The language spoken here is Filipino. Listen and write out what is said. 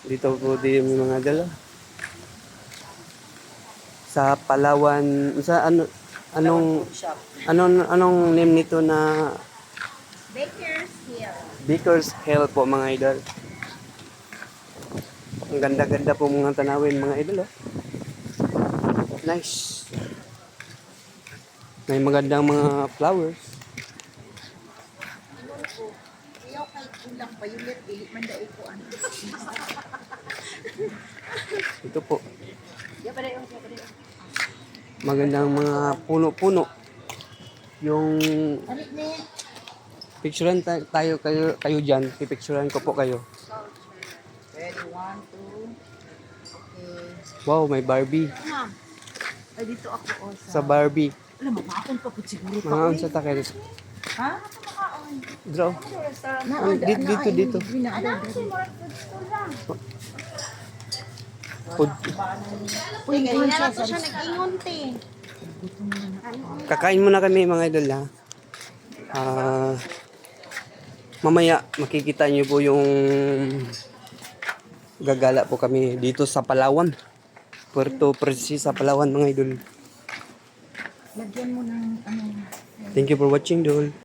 Dito po din yung mga dala. Sa Palawan, sa ano anong anong anong name nito na Baker's Hill. Baker's Hill po mga idol. Ang ganda-ganda po mga tanawin mga idol. Oh. Nice. May magandang mga flowers. Ayaw kay kulang pa yung lit, dili man dahil ko ano. Ito po. Magandang mga puno-puno. Yung Ano picturean ta- tayo kayo kayo diyan, pipicturean ko po kayo. Ready, one, two. Okay. Wow, may Barbie. Ma'am. Ay, dito ako o Sa Barbie. Alam mo, makakon pa po siguro pa. Mga unsa ta kayo. Ha? Draw. Dito, dito, dito. Pud- Uy, ganyan na to siya nag-ingon, te. Kakain muna kami mga idol ha. Ah, mamaya makikita niyo po yung gagala po kami dito sa Palawan. Puerto Princesa, Palawan mga idol. Lagyan mo ng ano. Thank you for watching, Dol.